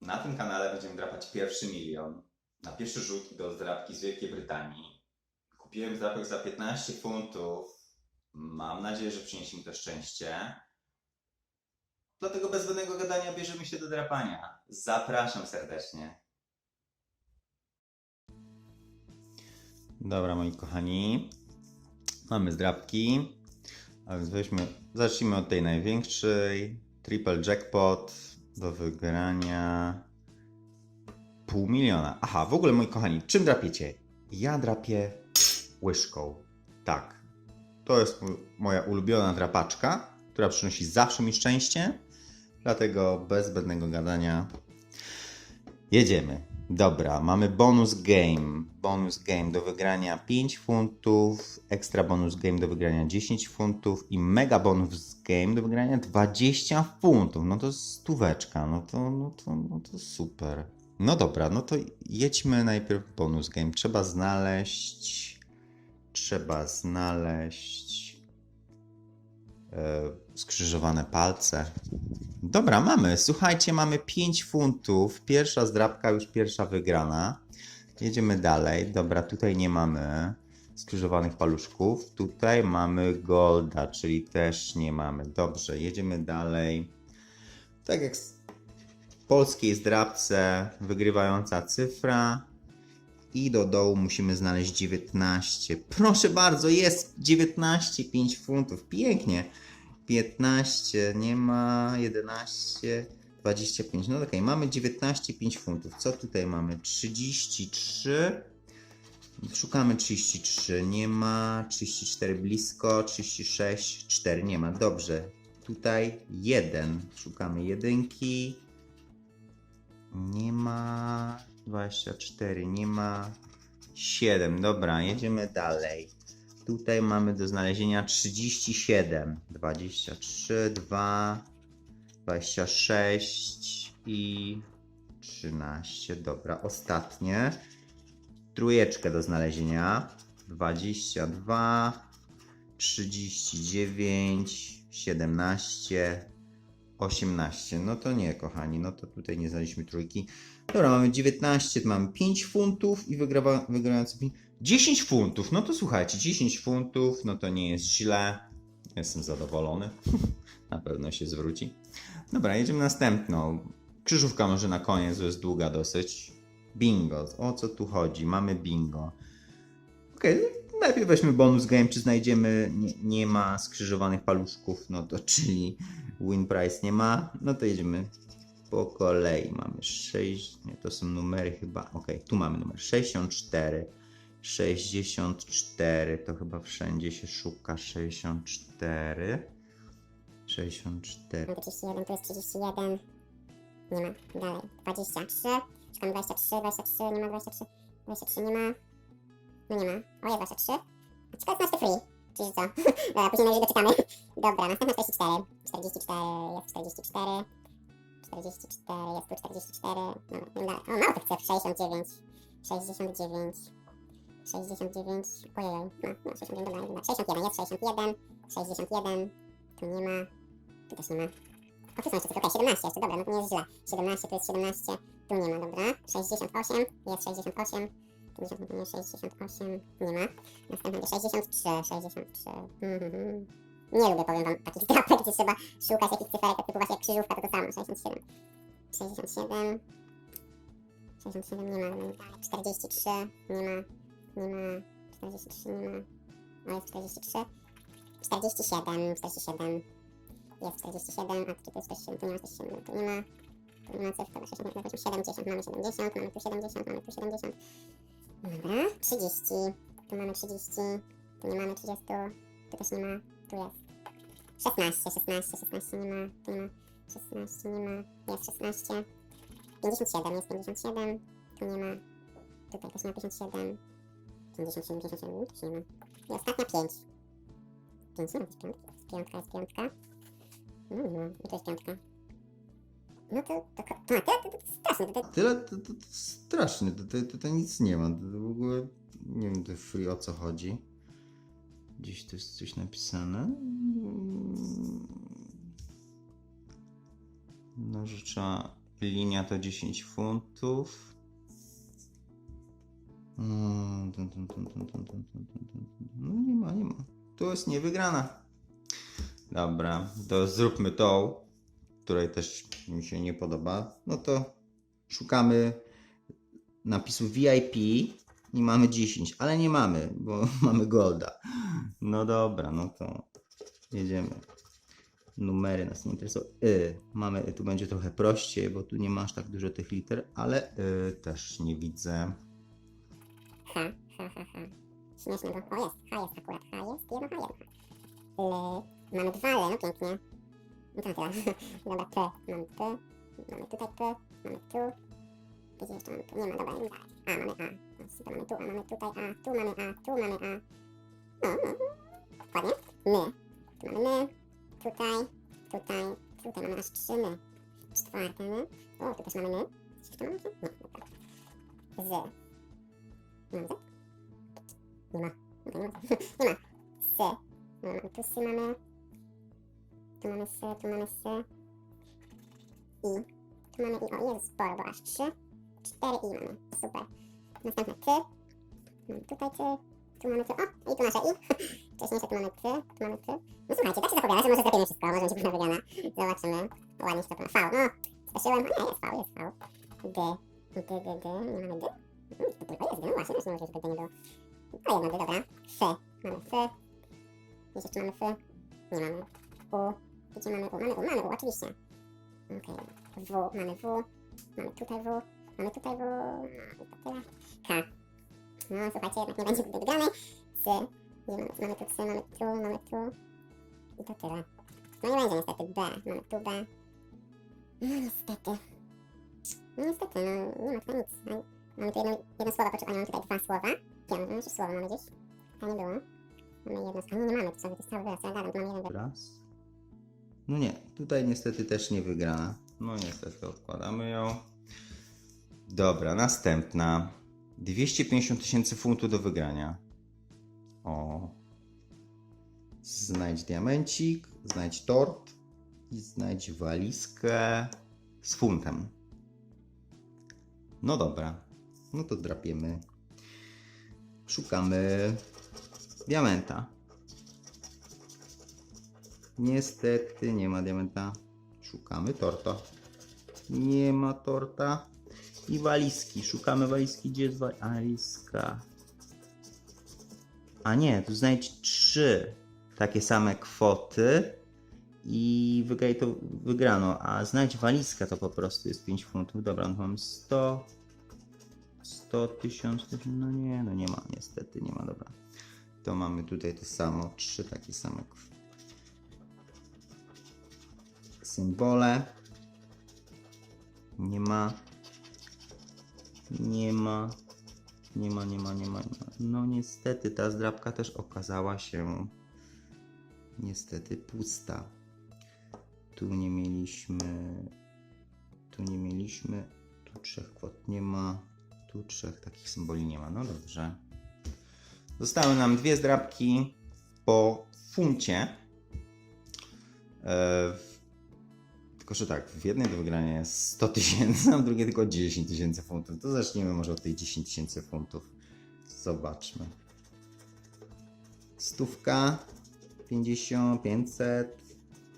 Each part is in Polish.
Na tym kanale będziemy drapać pierwszy milion. Na pierwszy rzut do zdrapki z Wielkiej Brytanii. Kupiłem zdrapek za 15 funtów. Mam nadzieję, że przyniesie mi to szczęście. Dlatego bez zbędnego gadania bierzemy się do drapania. Zapraszam serdecznie. Dobra, moi kochani. Mamy zdrapki. A więc weźmy, zacznijmy od tej największej. Triple jackpot do wygrania pół miliona. Aha, w ogóle moi kochani, czym drapiecie? Ja drapię łyżką. Tak. To jest moja ulubiona drapaczka, która przynosi zawsze mi szczęście. Dlatego bez zbędnego gadania jedziemy. Dobra, mamy bonus game. Bonus game do wygrania 5 funtów, ekstra bonus game do wygrania 10 funtów i mega bonus game do wygrania 20 funtów. No to stóweczka, no to, no to, no to super. No dobra, no to jedźmy najpierw bonus game. Trzeba znaleźć. Trzeba znaleźć. E, skrzyżowane palce. Dobra, mamy. Słuchajcie, mamy 5 funtów. Pierwsza zdrabka, już pierwsza wygrana. Jedziemy dalej. Dobra, tutaj nie mamy skrzyżowanych paluszków. Tutaj mamy golda, czyli też nie mamy. Dobrze, jedziemy dalej. Tak jak w polskiej zdrabce, wygrywająca cyfra. I do dołu musimy znaleźć 19. Proszę bardzo, jest 19, 5 funtów. Pięknie. 15, nie ma 11, 25. No okej, mamy 19, 5 funtów. Co tutaj mamy? 33. Szukamy 33, nie ma. 34 blisko, 36, 4 nie ma. Dobrze. Tutaj 1. Szukamy jedynki. Nie ma. 24, nie ma. 7. Dobra, jedziemy dalej. Tutaj mamy do znalezienia 37, 23, 2, 26 i 13. Dobra, ostatnie. Trójeczkę do znalezienia. 22, 39, 17, 18. No to nie, kochani, no to tutaj nie znaleźliśmy trójki. Dobra, mamy 19, mamy 5 funtów i wygrywa, wygrający 5. 10 funtów, no to słuchajcie, 10 funtów, no to nie jest źle. Jestem zadowolony. na pewno się zwróci. Dobra, jedziemy następną. Krzyżówka może na koniec, bo jest długa dosyć. Bingo. O co tu chodzi? Mamy bingo. Okej, najpierw weźmy bonus game, czy znajdziemy, nie, nie ma skrzyżowanych paluszków, no to czyli win price nie ma, no to jedziemy po kolei. Mamy 6, nie, to są numery chyba, okej, tu mamy numer 64, 64, to chyba wszędzie się szuka 64, 64, Mam 31, tu jest 31. Nie ma. Dalej. 23. Szukamy 23, 23, nie ma 23. 23 nie ma. No nie ma. O, jest 23. A Ciekawe, to free. Czyli co? Dobra, później najwyżej doczytamy. Dobra, następna 44. 44, jest 44. 44, jest tu 44. No, no dalej. O, mało tych cyfr. 69. 69. 69. Ojej, no, no 61, dobra, dobra. 61, jest 61. 61. Tu nie ma. Tu też nie ma. O, tu są jeszcze tylko, okej, 17 jeszcze, dobra, no to nie jest źle. 17, tu jest 17, tu nie ma, dobra. 68, jest 68. 50, nie, 68, nie ma. Następny 63, 63. Mhm. Nie lubię, powiem wam, takich drapek, gdzie trzeba szukać jakichś cyferek, typu właśnie jak krzyżówka, to to samo, 67. 67. 67 nie ma, no i dalej. 43, nie ma, nie ma. 43 nie ma. O, jest 43. 47, 47. Jest 47, a tu jest też 7, tu nie ma 47, tu nie ma. Tu nie ma cyfr, to 60, to 70, mamy 70, mamy tu 70, mamy tu 70. Dobra, 30, tu mamy 30, tu nie mamy 30, tu też nie ma, tu jest. 16, 16, 16 nie ma, tu nie ma, 16 nie ma, jest 16. 57, jest 57, tu nie ma, tutaj też nie ma 57. 57, 57, tu nie ma. I ostatnia 5. 5 nie ma, to jest piątka, jest piątka, jest piątka. Mm, i to jest piątka. No to, to, to, to, to, to, to straszne, to, to, Tyle to, to, to strasznie, tutaj to, to nic nie ma. To, to w ogóle nie wiem to free o co chodzi. Gdzieś to jest coś napisane. Nożycza linia to 10 funtów. No nie ma, nie ma. Tu jest niewygrana. Dobra, to zróbmy tą, której też mi się nie podoba. No to szukamy napisu VIP i mamy 10, ale nie mamy, bo mamy golda. No dobra, no to jedziemy. Numery nas nie interesują. Y. Mamy, tu będzie trochę prościej, bo tu nie masz tak dużo tych liter, ale y, też nie widzę. H, H, H, H. Śmieszne, bo o jest, H jest akurat, H jest, jedno H, jedno. L, mamy dwa L, no pięknie. No to. Dobra, P, mamy P, mamy tutaj P, mamy tu. Gdzie jeszcze mamy tu? Nie ma, dobra, nie dalej. A, mamy A. No, mamy tu mamy tutaj A, tu mamy A, tu mamy A. No, no, no. Dokładnie. My. Tu mamy my, tutaj, tutaj, tutaj mamy aż trzy my. Czwarte my. O, tu też mamy my. Coś jeszcze mamy? Nie, dobra. Z. Mamy Z? Nie ma. Nie ma. Nie ma. S. No, mamy tu sy mamy. Tu mamy sy, tu mamy sy. I. Tu mamy i. O, jest sporo, bo aż trzy. Cztery i mamy. Super. Następne ty. Mamy tutaj ty. Tu mamy ty. O, i tu nasze i. Wcześniejsze tu mamy ty. Tu mamy ty. No słuchajcie, tak się zapowiada, że może zrobimy wszystko. Może będzie pewna wygrana. Zobaczymy. Ładnie się to. V. No. Spieszyłem. A nie, jest V, jest V. D. D, D, D. Nie mamy D. Mm, To tylko jest D. No właśnie, właśnie może, żeby D nie było. No jedno D, dobra. F. Mamy F. Gdzieś jeszcze mamy F. Nie mamy. U. Gdzie mamy U? Mamy U, mamy U, oczywiście. Okej. W. Mamy W. Mamy tutaj W. Mamy tutaj W. No i to tyle. K. No słuchajcie, jednak nie będzie tutaj wygranej. C. Gdzie mamy, mamy tu C, mamy tu, mamy tu. I to tyle. No nie będzie niestety B. Mamy tu B. No niestety. No niestety, no nie ma tutaj nic. No, mamy tu jedno, jedno słowo, poczekaj, mamy tutaj dwa słowa. Piąte, no słowo mamy gdzieś. To nie było. Mamy jedno słowo. Nie, nie mamy, to sobie to jest cały wyraz, ja gadam, tu mamy jeden wyraz. Raz. No nie, tutaj niestety też nie wygrana. No niestety odkładamy ją. Dobra, następna. 250 tysięcy funtów do wygrania. O. Znajdź diamencik, znajdź tort i znajdź walizkę z funtem. No dobra, no to drapiemy. Szukamy diamenta. Niestety nie ma diamenta. Szukamy torta. Nie ma torta. I walizki. Szukamy walizki. Gdzie jest walizka? A nie, tu znajdź trzy takie same kwoty i wygraj to wygrano. A znajdź walizkę to po prostu jest 5 funtów. Dobra, no mam 100, 100 tysięcy. No nie, no nie ma, niestety nie ma, dobra. To mamy tutaj to samo, trzy takie same symbole. Nie ma. Nie ma. Nie ma, nie ma, nie ma. No niestety ta zdrabka też okazała się niestety pusta. Tu nie mieliśmy. Tu nie mieliśmy. Tu trzech kwot nie ma. Tu trzech takich symboli nie ma. No dobrze. Zostały nam dwie zdrabki po funcie. E, tylko, że tak, w jednej do wygrania jest 100 tysięcy, a w drugiej tylko 10 tysięcy funtów. To zacznijmy może od tej 10 tysięcy funtów. Zobaczmy. Stówka, 50, 500,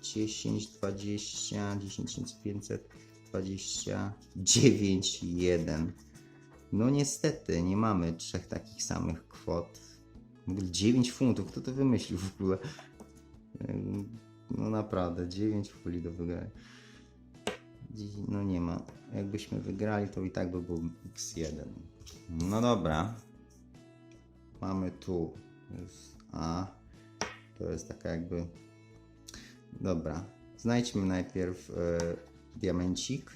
10, 20, 10 500, 29, 1. No niestety, nie mamy trzech takich samych kwot. W ogóle 9 funtów, kto to wymyślił w ogóle? No naprawdę, 9 puli do wygrania. No nie ma. Jakbyśmy wygrali, to i tak by był x1. No dobra. Mamy tu. Jest A. To jest taka jakby. Dobra. Znajdźmy najpierw e, diamencik.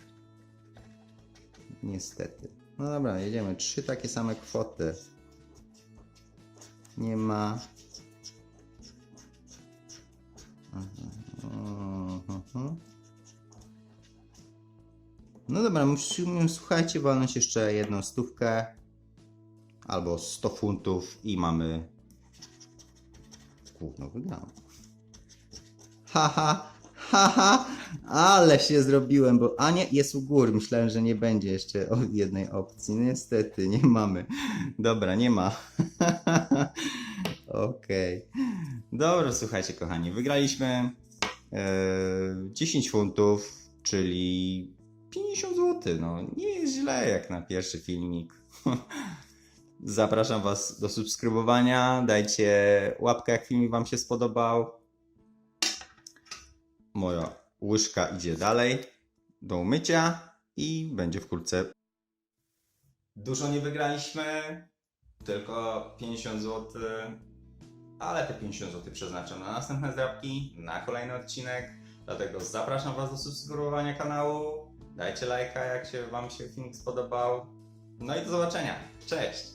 Niestety. No dobra, jedziemy. Trzy takie same kwoty. Nie ma. Mhm. No dobra, musimy, słuchajcie, walnąć jeszcze jedną stówkę albo 100 funtów i mamy główną wygraną. Haha, Haha, ale się zrobiłem, bo a nie, jest u góry. Myślałem, że nie będzie jeszcze jednej opcji. Niestety, nie mamy. Dobra, nie ma. Okej. Dobra, słuchajcie, kochani, wygraliśmy e, 10 funtów, czyli 50 zł. No, nie jest źle jak na pierwszy filmik. Zapraszam Was do subskrybowania. Dajcie łapkę, jak filmik Wam się spodobał. Moja łyżka idzie dalej do umycia i będzie wkrótce. Dużo nie wygraliśmy, tylko 50 zł, ale te 50 zł przeznaczam na następne zdrabki, na kolejny odcinek. Dlatego zapraszam Was do subskrybowania kanału. Dajcie lajka, jak się Wam się film spodobał. No i do zobaczenia. Cześć!